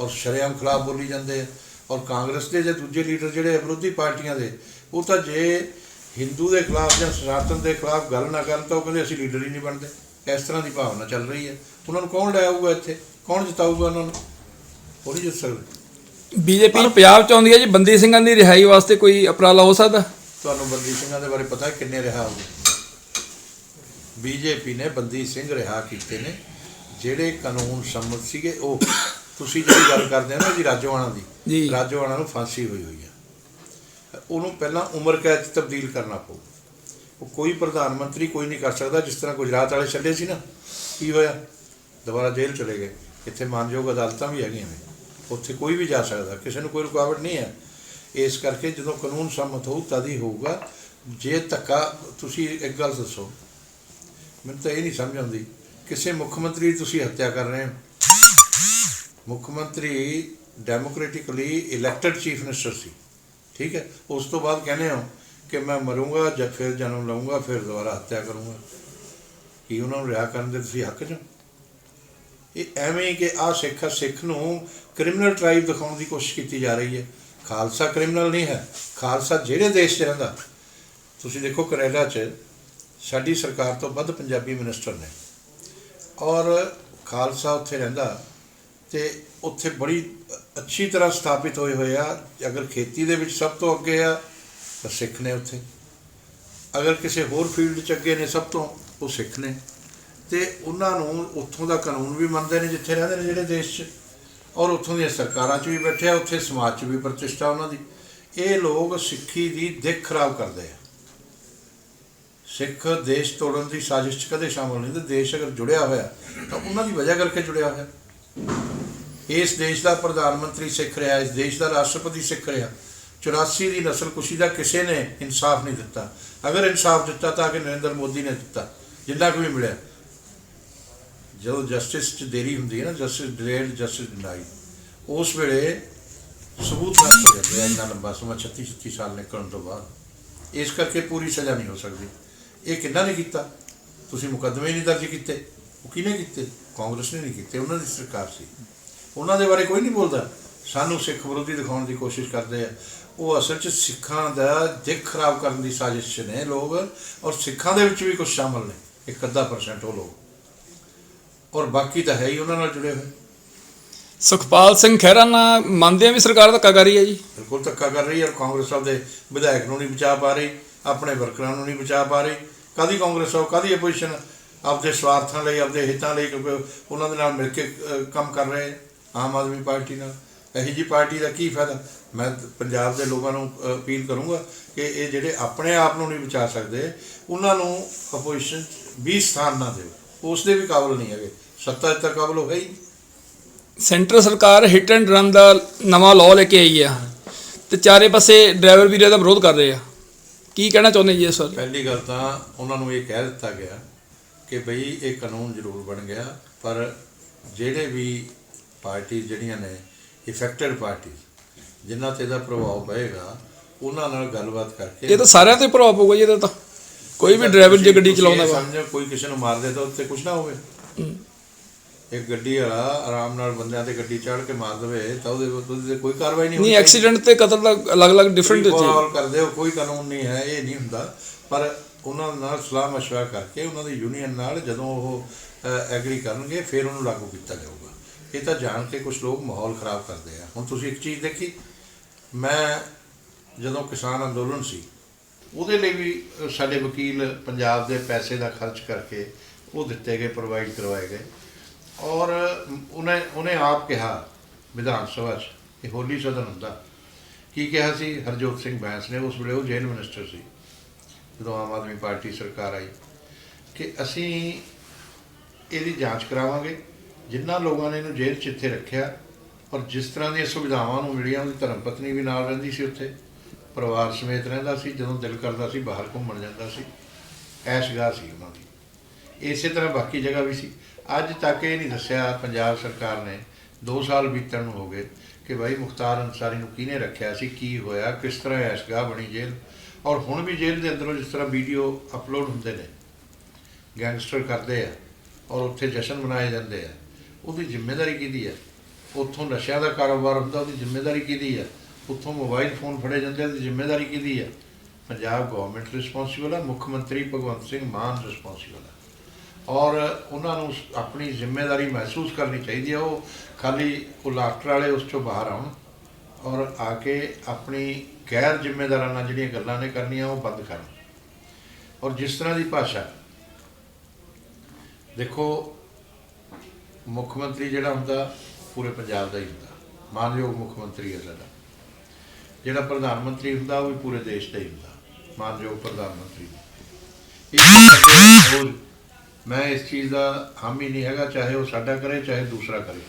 ਔਰ ਸ਼ਰੇਆਮ ਖਿਲਾਫ ਬੋਲੀ ਜਾਂਦੇ ਆ। ਔਰ ਕਾਂਗਰਸ ਦੇ ਜੇ ਦੂਜੇ ਲੀਡਰ ਜਿਹੜੇ ਵਿਰੋਧੀ ਪਾਰਟੀਆਂ ਦੇ ਉਹ ਤਾਂ ਜੇ ਹਿੰਦੂ ਦੇ ਖਿਲਾਫ ਜਾਂ ਸਨਾਤਨ ਦੇ ਖਿਲਾਫ ਗੱਲ ਨਾ ਕਰਨ ਤਾਂ ਉਹ ਕਹਿੰਦੇ ਅਸੀਂ ਲੀਡਰ ਹੀ ਨਹੀਂ ਬਣਦੇ। ਇਸ ਤਰ੍ਹਾਂ ਦੀ ਭਾਵਨਾ ਚੱਲ ਰਹੀ ਹੈ। ਉਹਨਾਂ ਨੂੰ ਕੌਣ ਲੈ ਆਊਗਾ ਇੱਥੇ? ਕੌਣ ਜਿਤਾਊਗਾ ਉਹਨਾਂ ਨੂੰ? ਉਹ ਨਹੀਂ ਜਿੱਤ ਸਕਦੇ। ਬੀਜੇਪੀ ਪੰਜਾਬ 'ਚ ਆਉਂਦੀ ਹੈ ਜੀ। ਬੰਦੀ ਸਿੰਘਾਂ ਦੀ ਰਿਹਾਈ ਵਾਸਤੇ ਕੋਈ ਉਪਰਾਲਾ ਹੋ ਸਕਦਾ? ਤੁਹਾਨੂੰ ਬੰਦੀ ਸਿੰਘਾਂ ਦੇ ਬਾਰੇ ਪਤਾ ਹੈ ਕਿੰਨੇ ਰਿਹਾ ਹੋਗੇ ਬੀਜੇਪੀ ਨੇ ਬੰਦੀ ਸਿੰਘ ਰਿਹਾ ਕੀਤੇ ਨੇ ਜਿਹੜੇ ਕਾਨੂੰਨ ਸੰਮਤ ਸੀਗੇ ਉਹ। ਤੁਸੀਂ ਜਿਹੜੀ ਗੱਲ ਕਰਦੇ ਹੋ ਨਾ ਜੀ ਰਾਜੋਆਣਾ ਦੀ। ਰਾਜੋਆਣਾ ਨੂੰ ਫਾਂਸੀ ਹੋਈ ਹੋਈ ਹੈ ਉਹਨੂੰ ਪਹਿਲਾਂ ਉਮਰ ਕੈਦ 'ਚ ਤਬਦੀਲ ਕਰਨਾ ਪਊ। ਉਹ ਕੋਈ ਪ੍ਰਧਾਨ ਮੰਤਰੀ ਕੋਈ ਨਹੀਂ ਕਰ ਸਕਦਾ, ਜਿਸ ਤਰ੍ਹਾਂ ਗੁਜਰਾਤ ਵਾਲੇ ਛੱਡੇ ਸੀ ਨਾ। ਕੀ ਹੋਇਆ? ਦੁਬਾਰਾ ਜੇਲ੍ਹ ਚਲੇ ਗਏ। ਇੱਥੇ ਮਾਨਯੋਗ ਅਦਾਲਤਾਂ ਵੀ ਹੈਗੀਆਂ ਨੇ। ਉੱਥੇ ਕੋਈ ਵੀ ਜਾ ਸਕਦਾ, ਕਿਸੇ ਨੂੰ ਕੋਈ ਰੁਕਾਵਟ ਨਹੀਂ ਹੈ। ਇਸ ਕਰਕੇ ਜਦੋਂ ਕਾਨੂੰਨ ਸੰਮਤ ਹੋਊ, ਤਦ ਹੀ ਹੋਊਗਾ। ਜੇ ਧੱਕਾ, ਤੁਸੀਂ ਇੱਕ ਗੱਲ ਦੱਸੋ। ਮੈਨੂੰ ਤਾਂ ਇਹ ਨਹੀਂ ਸਮਝ ਆਉਂਦੀ, ਕਿਸੇ ਮੁੱਖ ਮੰਤਰੀ ਦੀ ਤੁਸੀਂ ਹੱਤਿਆ ਕਰ ਰਹੇ ਹੋ? ਮੁੱਖ ਮੰਤਰੀ ਡੈਮੋਕ੍ਰੈਟਿਕਲੀ ਇਲੈਕਟਡ ਚੀਫ ਮਿਨਿਸਟਰ ਸੀ। ਠੀਕ ਹੈ? ਉਸ ਤੋਂ ਬਾਅਦ ਕਹਿੰਦੇ ਹੋ ਕਿ ਮੈਂ ਮਰੂੰਗਾ ਜਾਂ ਫਿਰ ਜਨਮ ਲਵਾਂਗਾ ਫਿਰ ਦੁਬਾਰਾ ਹੱਤਿਆ ਕਰੂੰਗਾ। ਕੀ ਉਹਨਾਂ ਨੂੰ ਰਿਹਾ ਕਰਨ ਦੇ ਤੁਸੀਂ ਹੱਕ 'ਚ? ਇਹ ਐਵੇਂ ਹੀ ਕਿ ਆ ਸਿੱਖ ਸਿੱਖ ਨੂੰ ਕ੍ਰਿਮੀਨਲ ਟ੍ਰਾਈਬ ਦਿਖਾਉਣ ਦੀ ਕੋਸ਼ਿਸ਼ ਕੀਤੀ ਜਾ ਰਹੀ ਹੈ। ਖਾਲਸਾ ਕ੍ਰਿਮੀਨਲ ਨਹੀਂ ਹੈ। ਖਾਲਸਾ ਜਿਹੜੇ ਦੇਸ਼ 'ਚ ਰਹਿੰਦਾ। ਤੁਸੀਂ ਦੇਖੋ ਕੈਨੇਡਾ 'ਚ ਸਾਡੀ ਸਰਕਾਰ ਤੋਂ ਵੱਧ ਪੰਜਾਬੀ ਮਿਨਿਸਟਰ ਨੇ। ਔਰ ਖਾਲਸਾ ਉੱਥੇ ਰਹਿੰਦਾ। ਤੇ ਉੱਥੇ ਬੜੀ ਅੱਛੀ ਤਰ੍ਹਾਂ ਸਥਾਪਿਤ ਹੋਏ ਹੋਏ ਆ। ਅਗਰ ਖੇਤੀ ਦੇ ਵਿੱਚ ਸਭ ਤੋਂ ਅੱਗੇ ਆ, ਤਾਂ ਸਿੱਖ ਨੇ ਉੱਥੇ। ਅਗਰ ਕਿਸੇ ਹੋਰ ਫੀਲਡ 'ਚ ਅੱਗੇ ਨੇ ਸਭ ਤੋਂ, ਉਹ ਸਿੱਖ ਨੇ। ਤੇ ਉਹਨਾਂ ਨੂੰ ਉੱਥੋਂ ਦਾ ਕਾਨੂੰਨ ਵੀ ਮੰਨਦੇ ਨੇ, ਜਿੱਥੇ ਰਹਿੰਦੇ ਨੇ ਜਿਹੜੇ ਦੇਸ਼ 'ਚ। ਔਰ ਉੱਥੋਂ ਦੀਆਂ ਸਰਕਾਰਾਂ 'ਚ ਵੀ ਬੈਠੇ ਆ, ਉੱਥੇ ਸਮਾਜ 'ਚ ਵੀ ਪ੍ਰਤਿਸ਼ਠਾ ਉਹਨਾਂ ਦੀ। ਇਹ ਲੋਕ ਸਿੱਖੀ ਦੀ ਦਿੱਖ ਖਰਾਬ ਕਰਦੇ ਆ। ਸਿੱਖ ਦੇਸ਼ ਤੋੜਨ ਦੀ ਸਾਜ਼ਿਸ਼ 'ਚ ਕਦੇ ਸ਼ਾਮਲ ਨਹੀਂ ਤੇ ਦੇਸ਼ ਅਗਰ ਜੁੜਿਆ ਹੋਇਆ, ਤਾਂ ਉਹਨਾਂ ਦੀ ਵਜ੍ਹਾ ਕਰਕੇ ਜੁੜਿਆ ਹੋਇਆ। ਇਸ ਦੇਸ਼ ਦਾ ਪ੍ਰਧਾਨ ਮੰਤਰੀ ਸਿੱਖ ਰਿਹਾ, ਇਸ ਦੇਸ਼ ਦਾ ਰਾਸ਼ਟਰਪਤੀ ਸਿੱਖ ਰਿਹਾ। 84 ਦੀ ਨਸਲਕੁਸ਼ੀ ਦਾ ਕਿਸੇ ਨੇ ਇਨਸਾਫ ਨਹੀਂ ਦਿੱਤਾ। ਅਗਰ ਇਨਸਾਫ ਦਿੱਤਾ ਤਾਂ ਕਿ ਨਰਿੰਦਰ ਮੋਦੀ ਨੇ ਦਿੱਤਾ, ਜਿੰਨਾ ਕੁ ਵੀ ਮਿਲਿਆ। ਜਦੋਂ ਜਸਟਿਸ 'ਚ ਦੇਰੀ ਹੁੰਦੀ ਹੈ ਨਾ, ਜਸਟਿਸ ਡਿਲੇਡ ਜਸਟਿਸ ਡਿਨਾਈ ਉਸ ਵੇਲੇ ਸਬੂਤ ਨਸ਼ਟ ਹੋ ਜਾਂਦੇ ਆ, ਇੰਨਾ ਲੰਬਾ ਸਮਾਂ 36 36 ਸਾਲ ਨਿਕਲਣ ਤੋਂ ਬਾਅਦ। ਇਸ ਕਰਕੇ ਪੂਰੀ ਸਜ਼ਾ ਨਹੀਂ ਹੋ ਸਕਦੀ। ਇਹ ਕਿੰਨਾ ਨੇ ਕੀਤਾ? ਤੁਸੀਂ ਮੁਕੱਦਮੇ ਨਹੀਂ ਦਰਜ ਕੀਤੇ। ਉਹ ਕਿਹਨੇ ਕੀਤੇ? ਕਾਂਗਰਸ ਨੇ ਨਹੀਂ ਕੀਤੇ, ਉਹਨਾਂ ਦੀ ਸਰਕਾਰ ਸੀ। ਉਹਨਾਂ ਦੇ ਬਾਰੇ ਕੋਈ ਨਹੀਂ ਬੋਲਦਾ। ਸਾਨੂੰ ਸਿੱਖ ਵਿਰੋਧੀ ਦਿਖਾਉਣ ਦੀ ਕੋਸ਼ਿਸ਼ ਕਰਦੇ ਆ। ਉਹ ਅਸਲ 'ਚ ਸਿੱਖਾਂ ਦਾ ਦਿੱਖ ਖਰਾਬ ਕਰਨ ਦੀ ਸਾਜ਼ਿਸ਼ 'ਚ ਨੇ ਲੋਕ ਔਰ ਸਿੱਖਾਂ ਦੇ ਵਿੱਚ ਵੀ ਕੁਝ ਸ਼ਾਮਲ ਨੇ। ਇੱਕ ਅੱਧਾ ਪਰਸੈਂਟ ਉਹ ਲੋਕ। ਔਰ ਬਾਕੀ ਤਾਂ ਹੈ ਹੀ ਉਹਨਾਂ ਨਾਲ ਜੁੜੇ ਹੋਏ। ਸੁਖਪਾਲ ਸਿੰਘ ਖਹਿਰਾ ਨਾਲ ਮੰਨਦੇ ਆ ਵੀ ਸਰਕਾਰ ਧੱਕਾ ਕਰ ਰਹੀ ਹੈ ਜੀ? ਬਿਲਕੁਲ ਧੱਕਾ ਕਰ ਰਹੀ ਹੈ ਔਰ ਕਾਂਗਰਸ ਆਪਦੇ ਵਿਧਾਇਕ ਨੂੰ ਨਹੀਂ ਬਚਾ ਪਾ ਰਹੀ ਆਪਣੇ ਵਰਕਰਾਂ ਨੂੰ ਨਹੀਂ ਬਚਾ ਪਾ ਰਹੀ। ਕਾਦੀ ਕਾਂਗਰਸ ਆ ਕਾਦੀ ਆਪੋਜੀਸ਼ਨ ਆਪਦੇ ਸਵਾਰਥਾਂ ਲਈ ਆਪਦੇ ਹਿੱਤਾਂ ਲਈ ਉਹਨਾਂ ਦੇ ਨਾਲ ਮਿਲ ਕੇ ਕੰਮ ਕਰ ਰਹੇ ਆਮ ਆਦਮੀ ਪਾਰਟੀ ਨਾਲ। ਇਹੀ ਜੀ ਪਾਰਟੀ ਦਾ ਕੀ ਫਾਇਦਾ? ਮੈਂ ਪੰਜਾਬ ਦੇ ਲੋਕਾਂ ਨੂੰ ਅਪੀਲ ਕਰੂੰਗਾ ਕਿ ਇਹ ਜਿਹੜੇ ਆਪਣੇ ਆਪ ਨੂੰ ਨਹੀਂ ਬਚਾ ਸਕਦੇ ਉਹਨਾਂ ਨੂੰ ਆਪੋਜੀਸ਼ਨ 20 ਸਥਾਨ ਨਾ ਦਿਓ ਉਸ ਦੇ ਵੀ ਕਾਬਲ ਨਹੀਂ ਹੈਗੇ। ਸੱਤਾ ਦੇ ਤਾਂ ਕਾਬਲ ਹੋ। ਨਹੀਂ। ਸੈਂਟਰ ਸਰਕਾਰ ਹਿੱਟ ਐਂਡ ਰਨ ਦਾ ਨਵਾਂ ਲਾਅ ਲੈ ਕੇ ਆਈ ਆ। ਤੇ ਚਾਰੇ ਪਾਸੇ ਡਰਾਈਵਰ ਵੀਰੇ ਦਾ ਵਿਰੋਧ ਕਰ ਰਹੇ ਆ। ਕੀ ਕਹਿਣਾ ਚਾਹੁੰਦੇ ਜੀ ਇਸ ਪਹਿਲੀ ਗੱਲ ਤਾਂ ਉਹਨਾਂ ਨੂੰ ਇਹ ਕਹਿ ਦਿੱਤਾ ਗਿਆ ਕਿ ਭਈ ਇਹ ਕਾਨੂੰਨ ਜ਼ਰੂਰ ਬਣ ਗਿਆ ਪਰ ਜਿਹੜੇ ਵੀ ਪਾਰਟੀ ਜਿਹੜੀਆਂ ਨੇ ਇਫੈਕਟਡ ਪਾਰਟੀ ਜਿਨ੍ਹਾਂ ਤੇ ਇਹਦਾ ਪ੍ਰਭਾਵ ਪਏਗਾ ਉਹਨਾਂ ਨਾਲ ਗੱਲਬਾਤ ਕਰਕੇ ਇਹ ਤਾਂ ਸਾਰਿਆਂ ਤੇ ਪ੍ਰਭਾਵ ਪਊਗਾ ਜੀ ਇਹਦਾ ਤਾਂ ਕੋਈ ਵੀ ਡਰਾਈਵਰ ਜੇ ਗੱਡੀ ਤੁਸੀਂ ਚਲਾਉਂਦਾ ਇਹ ਵਾ ਸਮਝੋ ਕੋਈ ਕਿਸੇ ਨੂੰ ਮਾਰ ਦੇ ਤਾਂ ਉੱਤੇ ਕੁਝ ਨਾ ਹੋਵੇ ਇੱਕ ਗੱਡੀ ਵਾਲਾ ਆਰਾਮ ਨਾਲ ਬੰਦਿਆਂ ਤੇ ਗੱਡੀ ਚੜ੍ਹ ਕੇ ਮਾਰ ਦੇਵੇ ਤਾਂ ਉਹਦੇ ਉਹਦੇ ਤੇ ਕੋਈ ਕਾਰਵਾਈ ਨਹੀਂ ਨਹੀਂ ਹੋਣੀ ਐਕਸੀਡੈਂਟ ਤੇ ਕਤਲ ਦਾ ਅਲੱਗ-ਅਲੱਗ ਡਿਫਰੈਂਟ ਤੁਸੀਂ ਚੀਜ਼ ਕਾਲ ਕਰਦੇ ਹੋ ਕੋਈ ਕਾਨੂੰਨ ਨਹੀਂ ਹੈ ਇਹ ਨਹੀਂ ਹੁੰਦਾ ਪਰ ਉਹਨਾਂ ਨਾਲ ਸਲਾਹ مشورہ ਕਰਕੇ ਉਹਨਾਂ ਦੀ ਯੂਨੀਅਨ ਨਾਲ ਜਦੋਂ ਉਹ ਐਗਰੀ ਕਰਨਗੇ ਫਿਰ ਉਹਨੂੰ ਲਾਗੂ ਕੀਤਾ ਜਾਊਗਾ ਇਹ ਤਾਂ ਜਾਣ ਕੇ ਕੁਝ ਲੋਕ ਮਾਹੌਲ ਖਰਾਬ ਕਰਦੇ ਆ। ਹੁਣ ਤੁਸੀਂ ਇੱਕ ਚੀਜ਼ ਦੇਖੀ, ਮੈਂ ਜਦੋਂ ਕਿਸਾਨ ਅੰਦੋਲਨ ਸੀ, ਉਹਦੇ ਲਈ ਵੀ ਸਾਡੇ ਵਕੀਲ ਪੰਜਾਬ ਦੇ ਪੈਸੇ ਦਾ ਖਰਚ ਕਰਕੇ ਉਹ ਦਿੱਤੇ ਗਏ ਪ੍ਰੋਵਾਈਡ ਕਰਵਾਏ ਗਏ। ਔਰ ਉਹਨੇ ਉਹਨੇ ਆਪ ਕਿਹਾ ਵਿਧਾਨ ਸਭਾ 'ਚ ਕਿ ਹੋਲੀ ਸਦਨ ਹੁੰਦਾ, ਕੀ ਕਿਹਾ ਸੀ? ਹਰਜੋਤ ਸਿੰਘ ਬੈਂਸ ਨੇ, ਉਸ ਵੇਲੇ ਉਹ ਜੇਲ੍ਹ ਮਿਨਿਸਟਰ ਸੀ, ਜਦੋਂ ਆਮ ਆਦਮੀ ਪਾਰਟੀ ਸਰਕਾਰ ਆਈ, ਕਿ ਅਸੀਂ ਇਹਦੀ ਜਾਂਚ ਕਰਾਵਾਂਗੇ। ਜਿਨ੍ਹਾਂ ਲੋਕਾਂ ਨੇ ਇਹਨੂੰ ਜੇਲ੍ਹ 'ਚ ਇੱਥੇ ਰੱਖਿਆ, ਔਰ ਜਿਸ ਤਰ੍ਹਾਂ ਦੀਆਂ ਸੁਵਿਧਾਵਾਂ ਨੂੰ ਮਿਲੀਆਂ, ਉਹਦੀ ਧਰਮ ਪਤਨੀ ਵੀ ਨਾਲ ਰਹਿੰਦੀ ਸੀ ਉੱਥੇ, ਪਰਿਵਾਰ ਸਮੇਤ ਰਹਿੰਦਾ ਸੀ, ਜਦੋਂ ਦਿਲ ਕਰਦਾ ਸੀ ਬਾਹਰ ਘੁੰਮਣ ਜਾਂਦਾ ਸੀ ਐਸ਼ਗਾਹ ਸੀ ਉਹਨਾਂ ਦੀ। ਇਸੇ ਤਰ੍ਹਾਂ ਬਾਕੀ ਜਗ੍ਹਾ ਵੀ ਸੀ। ਅੱਜ ਤੱਕ ਇਹ ਨਹੀਂ ਦੱਸਿਆ ਪੰਜਾਬ ਸਰਕਾਰ ਨੇ 2 ਸਾਲ ਬੀਤਣ ਨੂੰ ਹੋ ਗਏ, ਕਿ ਭਾਈ ਮੁਖਤਾਰ ਅੰਸਾਰੀ ਨੂੰ ਕਿਹਨੇ ਰੱਖਿਆ ਸੀ, ਕੀ ਹੋਇਆ, ਕਿਸ ਤਰ੍ਹਾਂ ਐਸ਼ਗਾਹ ਬਣੀ ਜੇਲ੍ਹ, ਔਰ ਹੁਣ ਵੀ ਜੇਲ੍ਹ ਦੇ ਅੰਦਰੋਂ ਜਿਸ ਤਰ੍ਹਾਂ ਵੀਡੀਓ ਅਪਲੋਡ ਹੁੰਦੇ ਨੇ, ਗੈਂਗਸਟਰ ਕਰਦੇ ਆ, ਔਰ ਉੱਥੇ ਜਸ਼ਨ ਮਨਾਏ ਜਾਂਦੇ ਆ ਉਹਦੀ ਜ਼ਿੰਮੇਵਾਰੀ ਕਿਹਦੀ ਹੈ? ਉੱਥੋਂ ਨਸ਼ਿਆਂ ਦਾ ਕਾਰੋਬਾਰ ਹੁੰਦਾ, ਉਹਦੀ ਜ਼ਿੰਮੇਵਾਰੀ ਕਿਹਦੀ ਹੈ? ਉੱਥੋਂ ਮੋਬਾਈਲ ਫੋਨ ਫੜੇ ਜਾਂਦੇ ਆ ਉਹਦੀ ਜ਼ਿੰਮੇਵਾਰੀ ਕਿਹਦੀ ਹੈ? ਪੰਜਾਬ ਗਵਰਨਮੈਂਟ ਰਿਸਪੌਂਸਿਬਲ ਹੈ, ਮੁੱਖ ਮੰਤਰੀ ਭਗਵੰਤ ਸਿੰਘ ਮਾਨ ਰਿਸਪੌਂਸਿਬਲ ਹੈ। ਔਰ ਉਹਨਾਂ ਨੂੰ ਆਪਣੀ ਜ਼ਿੰਮੇਵਾਰੀ ਮਹਿਸੂਸ ਕਰਨੀ ਚਾਹੀਦੀ ਹੈ, ਉਹ ਖਾਲੀ ਉਹ ਲਾਫਟਰ ਵਾਲੇ ਉਸ ਚੋਂ ਬਾਹਰ ਆਉਣ ਔਰ ਆ ਕੇ ਆਪਣੀ ਗੈਰ ਜ਼ਿੰਮੇਦਾਰਾਨਾ ਜਿਹੜੀਆਂ ਗੱਲਾਂ ਨੇ ਕਰਨੀਆਂ, ਉਹ ਬੰਦ ਕਰਨ। ਔਰ ਜਿਸ ਤਰ੍ਹਾਂ ਦੀ ਭਾਸ਼ਾ, ਦੇਖੋ ਮੁੱਖ ਮੰਤਰੀ ਜਿਹੜਾ ਹੁੰਦਾ, ਪੂਰੇ ਪੰਜਾਬ ਦਾ ਹੀ ਹੁੰਦਾ। ਮਾਨਯੋਗ ਮੁੱਖ ਮੰਤਰੀ ਹੈ ਸਾਡਾ। ਜਿਹੜਾ ਪ੍ਰਧਾਨ ਮੰਤਰੀ ਹੁੰਦਾ, ਉਹ ਵੀ ਪੂਰੇ ਦੇਸ਼ ਦਾ ਹੀ ਹੁੰਦਾ। ਮਾਨਯੋਗ ਪ੍ਰਧਾਨ ਮੰਤਰੀ। ਇਹ ਮੈਂ ਇਸ ਚੀਜ਼ ਦਾ ਹਾਮੀ ਨਹੀਂ ਹੈਗਾ, ਚਾਹੇ ਉਹ ਸਾਡਾ ਕਰੇ, ਚਾਹੇ ਦੂਸਰਾ ਕਰੇ।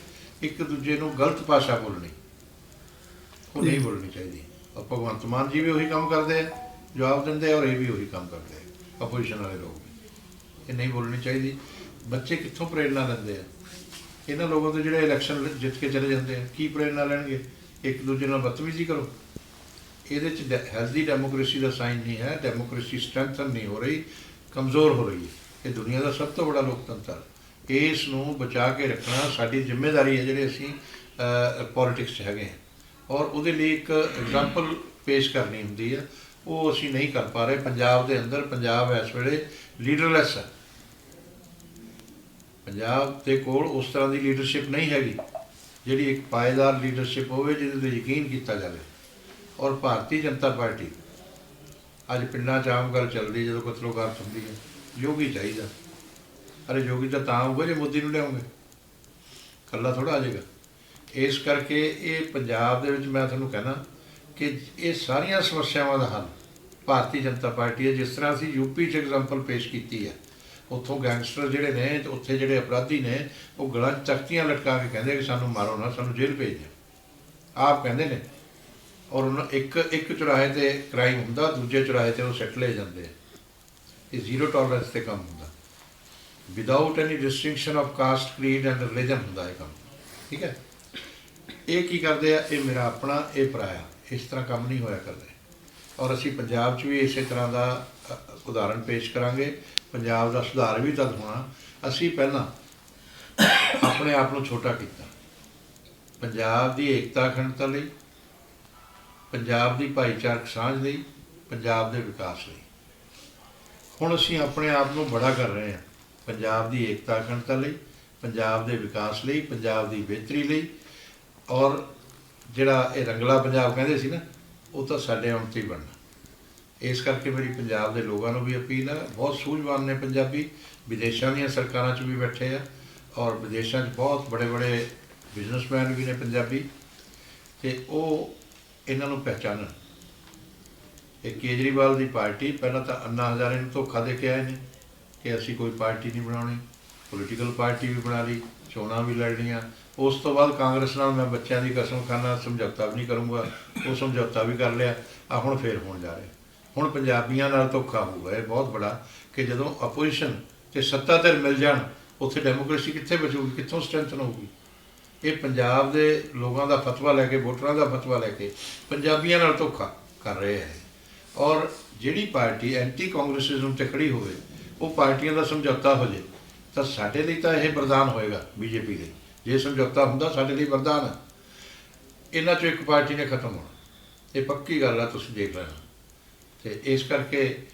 ਇੱਕ ਦੂਜੇ ਨੂੰ ਗਲਤ ਭਾਸ਼ਾ ਬੋਲਣੀ, ਉਹ ਨਹੀਂ ਬੋਲਣੀ ਚਾਹੀਦੀ। ਔਰ ਭਗਵੰਤ ਮਾਨ ਜੀ ਵੀ ਉਹੀ ਕੰਮ ਕਰਦੇ ਆ, ਜਵਾਬ ਦਿੰਦੇ ਔਰ ਇਹ ਵੀ ਉਹੀ ਕੰਮ ਕਰਦੇ ਆ। ਆਪੋਜੀਸ਼ਨ ਵਾਲੇ ਲੋਕ ਵੀ। ਇਹ ਨਹੀਂ ਬੋਲਣੀ ਚਾਹੀਦੀ। ਬੱਚੇ ਕਿੱਥੋਂ ਪ੍ਰੇਰਣਾ ਲੈਂਦੇ ਆ? ਇਹਨਾਂ ਲੋਕਾਂ ਤੋਂ ਜਿਹੜੇ ਇਲੈਕਸ਼ਨ ਜਿੱਤ ਕੇ ਚਲੇ ਜਾਂਦੇ ਆ, ਕੀ ਪ੍ਰੇਰਣਾ ਲੈਣਗੇ? ਇੱਕ ਦੂਜੇ ਨਾਲ ਬਦਤਮੀਜ਼ੀ ਕਰੋ। ਇਹਦੇ ਚ ਹੈਲਦੀ ਡੈਮੋਕ੍ਰੇਸੀ ਦਾ ਸਾਈਨ ਨਹੀਂ ਹੈ ਡੈਮੋਕ੍ਰੇਸੀ ਸਟਰੈਂਥਨ ਨਹੀਂ ਹੋ ਰਹੀ, ਕਮਜ਼ੋਰ ਹੋ ਰਹੀ ਹੈ। ਇਹ ਦੁਨੀਆ ਦਾ ਸਭ ਤੋਂ ਵੱਡਾ ਲੋਕਤੰਤਰ ਇਸ ਨੂੰ ਬਚਾ ਕੇ ਰੱਖਣਾ ਸਾਡੀ ਜ਼ਿੰਮੇਵਾਰੀ ਹੈ, ਜਿਹੜੇ ਅਸੀਂ ਪੋਲਿਟਿਕਸ 'ਚ ਹੈਗੇ ਔਰ ਉਹਦੇ ਲਈ ਇੱਕ ਐਗਜ਼ਾਮਪਲ ਪੇਸ਼ ਕਰਨੀ ਹੁੰਦੀ ਹੈ। ਉਹ ਅਸੀਂ ਨਹੀਂ ਕਰ ਪਾ ਰਹੇ। ਪੰਜਾਬ ਦੇ ਅੰਦਰ ਪੰਜਾਬ ਇਸ ਵੇਲੇ ਲੀਡਰਲੈਸ ਹੈ। ਪੰਜਾਬ ਦੇ ਕੋਲ ਉਸ ਤਰ੍ਹਾਂ ਦੀ ਲੀਡਰਸ਼ਿਪ ਨਹੀਂ ਹੈਗੀ, ਜਿਹੜੀ ਇੱਕ ਪਾਏਦਾਰ ਲੀਡਰਸ਼ਿਪ ਹੋਵੇ ਜਿਹਦੇ ਤੇ ਯਕੀਨ ਕੀਤਾ ਜਾਵੇ। ਔਰ ਭਾਰਤੀ ਜਨਤਾ ਪਾਰਟੀ, ਅੱਜ ਪਿੰਡਾਂ 'ਚ ਆਮ ਗੱਲ ਚੱਲਦੀ ਹੈ, ਜਦੋਂ ਕਤਲੋਗਾਰਤ ਹੁੰਦੀ ਹੈ, ਯੋਗੀ ਚਾਹੀਦਾ। ਅਰੇ ਯੋਗੀ ਤਾਂ ਤਾਂ ਹੋਊਗਾ ਜੇ ਮੋਦੀ ਨੂੰ ਲਿਆਉਂਗੇ। ਕੱਲਾ ਥੋੜਾ ਆ ਜਾਏਗਾ। ਇਸ ਕਰਕੇ ਇਹ ਪੰਜਾਬ ਦੇ ਵਿੱਚ ਮੈਂ ਤੁਹਾਨੂੰ ਕਹਿਣਾ ਕਿ ਇਹ ਸਾਰੀਆਂ ਸਮੱਸਿਆਵਾਂ ਦਾ ਹੱਲ ਭਾਰਤੀ ਜਨਤਾ ਪਾਰਟੀ ਹੈ, ਜਿਸ ਤਰ੍ਹਾਂ ਅਸੀਂ ਯੂਪੀ 'ਚ ਐਗਜ਼ਾਮਪਲ ਪੇਸ਼ ਕੀਤੀ ਹੈ। ਉੱਥੋਂ ਗੈਂਗਸਟਰ ਜਿਹੜੇ ਨੇ ਤੇ ਉੱਥੇ ਜਿਹੜੇ ਅਪਰਾਧੀ ਨੇ, ਉਹ ਗਲਾਂ 'ਚ ਲਟਕਾ ਕੇ ਕਹਿੰਦੇ ਕਿ ਸਾਨੂੰ ਮਾਰੋ ਨਾ, ਸਾਨੂੰ ਜੇਲ੍ਹ ਭੇਜ ਦਿਓ। ਆਪ ਕਹਿੰਦੇ ਨੇ। ਔਰ ਉਹਨਾਂ ਇੱਕ ਇੱਕ ਚੁਰਾਹੇ ਤੇ ਕ੍ਰਾਈਮ ਹੁੰਦਾ, ਦੂਜੇ ਚੁਰਾਹੇ ਤੇ ਉਹ ਸੈੱਟ ਲਏ ਜਾਂਦੇ ਆ। ਇਹ ਜ਼ੀਰੋ ਟੋਲਰੈਂਸ ਤੇ ਕੰਮ ਹੁੰਦਾ। Without any distinction of caste creed and religion ਹੁੰਦਾ ਇਹ ਕੰਮ। ਠੀਕ ਹੈ? ਇਹ ਕੀ ਕਰਦੇ ਆ? ਇਹ ਮੇਰਾ ਆਪਣਾ, ਇਹ ਪਰਾਇਆ। ਇਸ ਤਰ੍ਹਾਂ ਕੰਮ ਨਹੀਂ ਹੋਇਆ ਕਰਦੇ। ਔਰ ਅਸੀਂ ਪੰਜਾਬ 'ਚ ਵੀ ਇਸੇ ਤਰ੍ਹਾਂ ਦਾ ਉਦਾਹਰਣ ਪੇਸ਼ ਕਰਾਂਗੇ। ਪੰਜਾਬ ਦਾ ਸੁਧਾਰ ਵੀ ਤਦ ਹੋਣਾ। ਅਸੀਂ ਪਹਿਲਾਂ ਆਪਣੇ ਆਪ ਨੂੰ ਛੋਟਾ ਕੀਤਾ। ਪੰਜਾਬ ਦੀ ਏਕਤਾ ਅਖੰਡਤਾ ਲਈ, ਪੰਜਾਬ ਦੀ ਭਾਈਚਾਰਕ ਸਾਂਝ ਲਈ, ਪੰਜਾਬ ਦੇ ਵਿਕਾਸ ਲਈ। ਹੁਣ ਅਸੀਂ ਆਪਣੇ ਆਪ ਨੂੰ ਬੜਾ ਕਰ ਰਹੇ ਹਾਂ। ਪੰਜਾਬ ਦੀ ਏਕਤਾ ਅਖੰਡਤਾ ਲਈ, ਪੰਜਾਬ ਦੇ ਵਿਕਾਸ ਲਈ, ਪੰਜਾਬ ਦੀ ਬਿਹਤਰੀ ਲਈ। ਔਰ ਜਿਹੜਾ ਇਹ ਰੰਗਲਾ ਪੰਜਾਬ ਕਹਿੰਦੇ ਸੀ ਨਾ, ਉਹ ਤਾਂ ਸਾਡੇ ਆਉਣ ਤੇ ਹੀ ਬਣਨਾ। ਇਸ ਕਰਕੇ ਮੇਰੀ ਪੰਜਾਬ ਦੇ ਲੋਕਾਂ ਨੂੰ ਵੀ ਅਪੀਲ ਆ ਬਹੁਤ ਸੂਝਵਾਨ ਨੇ ਪੰਜਾਬੀ, ਵਿਦੇਸ਼ਾਂ ਦੀਆਂ ਸਰਕਾਰਾਂ 'ਚ ਵੀ ਬੈਠੇ ਆ ਔਰ ਵਿਦੇਸ਼ਾਂ 'ਚ ਬਹੁਤ ਬੜੇ ਬੜੇ ਬਿਜ਼ਨਸਮੈਨ ਵੀ ਨੇ ਪੰਜਾਬੀ ਤੇ ਉਹ ਇਹਨਾਂ ਨੂੰ ਪਹਿਚਾਨਣ। ਇਹ ਕੇਜਰੀਵਾਲ ਦੀ ਪਾਰਟੀ, ਪਹਿਲਾਂ ਤਾਂ ਅੰਨਾ ਹਜ਼ਾਰੇ ਨੂੰ ਧੋਖਾ ਦੇ ਕੇ ਆਏ ਨੇ ਕਿ ਅਸੀਂ ਕੋਈ ਪਾਰਟੀ ਨਹੀਂ ਬਣਾਉਣੀ ਪੋਲੀਟੀਕਲ ਪਾਰਟੀ ਵੀ ਬਣਾ ਲਈ, ਚੋਣਾਂ ਵੀ ਲੜਨੀਆਂ। ਉਸ ਤੋਂ ਬਾਅਦ ਕਾਂਗਰਸ ਨਾਲ ਮੈਂ ਬੱਚਿਆਂ ਦੀ ਕਸਮ ਖਾਨਾ ਸਮਝੌਤਾ ਵੀ ਨਹੀਂ ਕਰੂੰਗਾ, ਉਹ ਸਮਝੌਤਾ ਵੀ ਕਰ ਲਿਆ ਆ ਹੁਣ ਫੇਰ ਹੋਣ ਜਾ ਰਿਹਾ। ਹੁਣ ਪੰਜਾਬੀਆਂ ਨਾਲ ਧੋਖਾ ਹੋਊਗਾ ਇਹ ਬਹੁਤ ਬੜਾ ਕਿ ਜਦੋਂ ਆਪੋਜੀਸ਼ਨ ਤੇ ਸੱਤਾ ਧਿਰ ਮਿਲ ਜਾਣ, ਉੱਥੇ ਡੈਮੋਕ੍ਰੇਸੀ ਕਿੱਥੇ ਬਚੂਗੀ ਕਿੱਥੋਂ ਸਟਰੈਂਥਨ ਹੋਊਗੀ ਇਹ ਪੰਜਾਬ ਦੇ ਲੋਕਾਂ ਦਾ ਫਤਵਾ ਲੈ ਕੇ, ਵੋਟਰਾਂ ਦਾ ਫਤਵਾ ਲੈ ਕੇ ਪੰਜਾਬੀਆਂ ਨਾਲ ਧੋਖਾ ਕਰ ਰਹੇ ਹੈ ਔਰ ਜਿਹੜੀ ਪਾਰਟੀ ਐਂਟੀ ਕਾਂਗਰਸਿਜ਼ਮ ਤੇ ਖੜੀ ਹੋਵੇ, ਉਹ ਪਾਰਟੀਆਂ ਦਾ ਸਮਝੌਤਾ ਹੋ ਜੇ, ਤਾਂ ਸਾਡੇ ਲਈ ਤਾਂ ਇਹ ਵਰਦਾਨ ਹੋਏਗਾ ਬੀਜੇਪੀ ਦੇ। ਜੇ ਸਮਝੌਤਾ ਹੁੰਦਾ, ਸਾਡੇ ਲਈ ਵਰਦਾਨ ਹੈ ਇਹਨਾਂ ਚੋਂ ਇੱਕ ਪਾਰਟੀ ਨੇ ਖਤਮ ਹੋਣਾ। ਇਹ ਪੱਕੀ ਗੱਲ ਆ, ਤੁਸੀਂ ਦੇਖ ਲੈਣਾ ਤੇ ਇਸ ਕਰਕੇ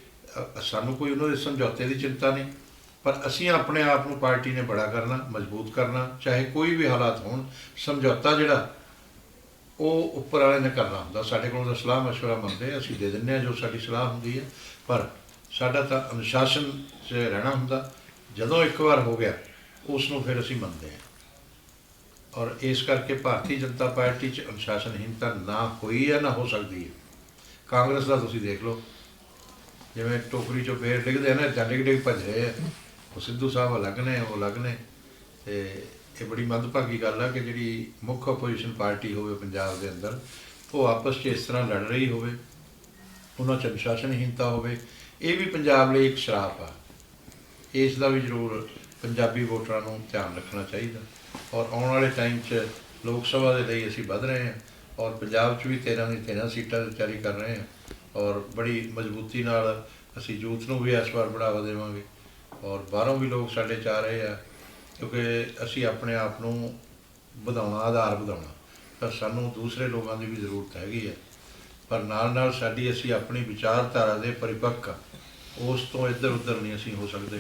ਸਾਨੂੰ ਕੋਈ ਉਹਨਾਂ ਦੇ ਸਮਝੌਤੇ ਦੀ ਚਿੰਤਾ ਨਹੀਂ। ਪਰ ਅਸੀਂ ਆਪਣੇ ਆਪ ਨੂੰ ਪਾਰਟੀ ਨੇ ਬੜਾ ਕਰਨਾ, ਮਜ਼ਬੂਤ ਕਰਨਾ, ਚਾਹੇ ਕੋਈ ਵੀ ਹਾਲਾਤ ਹੋਣ, ਸਮਝੌਤਾ ਜਿਹੜਾ ਉਹ ਉੱਪਰ ਵਾਲੇ ਨੇ ਕਰਨਾ ਹੁੰਦਾ। ਸਾਡੇ ਕੋਲੋਂ ਤਾਂ ਸਲਾਹ ਮਸ਼ਵਰਾ ਮੰਗਦੇ ਅਸੀਂ ਦੇ ਦਿੰਦੇ ਆ ਜੋ ਸਾਡੀ ਸਲਾਹ ਹੁੰਦੀ ਹੈ। ਪਰ ਸਾਡਾ ਤਾਂ ਅਨੁਸ਼ਾਸਨ 'ਚ ਰਹਿਣਾ ਹੁੰਦਾ। ਜਦੋਂ ਇੱਕ ਵਾਰ ਹੋ ਗਿਆ, ਉਸ ਨੂੰ ਫਿਰ ਅਸੀਂ ਮੰਨਦੇ ਹਾਂ। ਔਰ ਇਸ ਕਰਕੇ ਭਾਰਤੀ ਜਨਤਾ ਪਾਰਟੀ 'ਚ ਅਨੁਸ਼ਾਸਨਹੀਨਤਾ ਨਾ ਹੋਈ ਹੈ, ਨਾ ਹੋ ਸਕਦੀ ਹੈ। ਕਾਂਗਰਸ ਦਾ ਤੁਸੀਂ ਦੇਖ ਲਓ। ਜਿਵੇਂ ਟੋਕਰੀ ਚੋਂ ਬੇਰ ਡਿੱਗਦੇ ਆ ਨਾ, ਜਾਂ ਡਿੱਗ ਡਿੱਗ ਭੱਜ ਰਹੇ ਆ। ਉਹ ਸਿੱਧੂ ਸਾਹਿਬ ਅਲੱਗ ਨੇ, ਉਹ ਅਲੱਗ ਨੇ। ਤੇ ਇਹ ਬੜੀ ਮੰਦਭਾਗੀ ਗੱਲ ਆ ਕਿ ਜਿਹੜੀ ਮੁੱਖ ਆਪੋਜੀਸ਼ਨ ਪਾਰਟੀ ਹੋਵੇ ਪੰਜਾਬ ਦੇ ਅੰਦਰ, ਉਹ ਆਪਸ 'ਚ ਇਸ ਤਰ੍ਹਾਂ ਲੜ ਰਹੀ ਹੋਵੇ, ਉਹਨਾਂ 'ਚ ਅਨੁਸ਼ਾਸਨਹੀਨਤਾ ਹੋਵੇ। ਇਹ ਵੀ ਪੰਜਾਬ ਲਈ ਇੱਕ ਸ਼ਰਾਪ ਆ। ਇਸ ਦਾ ਵੀ ਜ਼ਰੂਰ ਪੰਜਾਬੀ ਵੋਟਰਾਂ ਨੂੰ ਧਿਆਨ ਰੱਖਣਾ ਚਾਹੀਦਾ। ਔਰ ਆਉਣ ਵਾਲੇ ਟਾਈਮ 'ਚ ਲੋਕ ਸਭਾ ਦੇ ਲਈ ਅਸੀਂ ਵੱਧ ਰਹੇ ਹਾਂ। ਔਰ ਪੰਜਾਬ 'ਚ ਵੀ 13 ਦੀ 13 ਸੀਟਾਂ ਦੀ ਤਿਆਰੀ ਕਰ ਰਹੇ ਹਾਂ। ਔਰ ਬੜੀ ਮਜ਼ਬੂਤੀ ਨਾਲ ਅਸੀਂ ਯੂਥ ਨੂੰ ਵੀ ਇਸ ਵਾਰ ਬੜਾਵਾ ਦੇਵਾਂਗੇ। ਔਰ ਬਾਹਰੋਂ ਵੀ ਲੋਕ ਸਾਡੇ ਚ ਆ ਰਹੇ ਆ, ਕਿਉਂਕਿ ਅਸੀਂ ਆਪਣੇ ਆਪ ਨੂੰ ਵਧਾਉਣਾ, ਆਧਾਰ ਵਧਾਉਣਾ। ਤਾਂ ਸਾਨੂੰ ਦੂਸਰੇ ਲੋਕਾਂ ਦੀ ਵੀ ਜ਼ਰੂਰਤ ਹੈਗੀ ਹੈ ਪਰ ਨਾਲ ਨਾਲ ਸਾਡੀ ਅਸੀਂ ਆਪਣੀ ਵਿਚਾਰਧਾਰਾ ਦੇ ਪਰਿਪੱਕ ਆ। ਉਸ ਤੋਂ ਇੱਧਰ ਉੱਧਰ ਨਹੀਂ ਅਸੀਂ ਹੋ ਸਕਦੇ।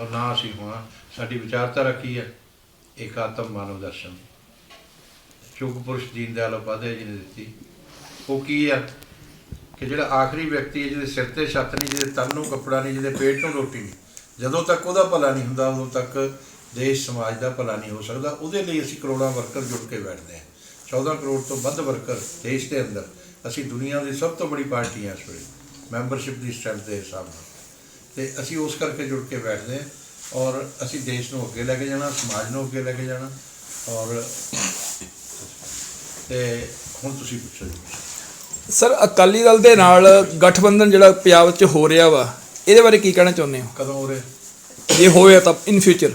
ਔਰ ਨਾ ਅਸੀਂ ਹੋਣਾ। ਸਾਡੀ ਵਿਚਾਰਧਾਰਾ ਕੀ ਹੈ ਇੱਕ ਆਤਮ ਮਾਨਵ ਦਰਸ਼ਨ। ਯੁਗ ਪੁਰਸ਼ ਦੀਨ ਦਿਆਲ ਉਪਾਧਿਆਏ ਜੀ ਨੇ ਦਿੱਤੀ। ਉਹ ਕੀ ਆ? ਕਿ ਜਿਹੜਾ ਆਖਰੀ ਵਿਅਕਤੀ ਹੈ, ਜਿਹਦੇ ਸਿਰ ਤੇ ਛੱਤ ਨਹੀਂ, ਜਿਹਦੇ ਤਨ ਨੂੰ ਕੱਪੜਾ ਨਹੀਂ, ਜਿਹਦੇ ਪੇਟ ਨੂੰ ਰੋਟੀ ਨਹੀਂ, ਜਦੋਂ ਤੱਕ ਉਹਦਾ ਭਲਾ ਨਹੀਂ ਹੁੰਦਾ, ਉਦੋਂ ਤੱਕ ਦੇਸ਼, ਸਮਾਜ ਦਾ ਭਲਾ ਨਹੀਂ ਹੋ ਸਕਦਾ। ਉਹਦੇ ਲਈ ਅਸੀਂ ਕਰੋੜਾਂ ਵਰਕਰ ਜੁੜ ਕੇ ਬੈਠਦੇ ਹਾਂ। 14 ਕਰੋੜ ਤੋਂ ਵੱਧ ਵਰਕਰ ਦੇਸ਼ ਦੇ ਅੰਦਰ, ਅਸੀਂ ਦੁਨੀਆ ਦੀ ਸਭ ਤੋਂ ਬੜੀ ਪਾਰਟੀ ਹਾਂ ਇਸ ਵੇਲੇ, ਮੈਂਬਰਸ਼ਿਪ ਦੀ ਸਟਰੈਂਥ ਦੇ ਹਿਸਾਬ ਨਾਲ। ਤੇ ਅਸੀਂ ਉਸ ਕਰਕੇ ਜੁੜ ਕੇ ਬੈਠਦੇ ਹਾਂ ਔਰ ਅਸੀਂ ਦੇਸ਼ ਨੂੰ ਅੱਗੇ ਲੈ ਕੇ ਜਾਣਾ, ਸਮਾਜ ਨੂੰ ਅੱਗੇ ਲੈ ਕੇ ਜਾਣਾ ਔਰ ਤੇ ਹੁਣ ਤੁਸੀਂ ਪੁੱਛੋ ਜੀ। ਸਰ ਅਕਾਲੀ ਦਲ ਦੇ ਨਾਲ ਗਠਬੰਧਨ ਜਿਹੜਾ ਪੰਜਾਬ 'ਚ ਹੋ ਰਿਹਾ ਵਾ ਇਹਦੇ ਬਾਰੇ ਕੀ ਕਹਿਣਾ ਚਾਹੁੰਦੇ ਹੋ? ਕਦੋਂ ਉਰੇ ਜੇ ਹੋਵੇ ਤਾਂ ਇਨ ਫਿਊਚਰ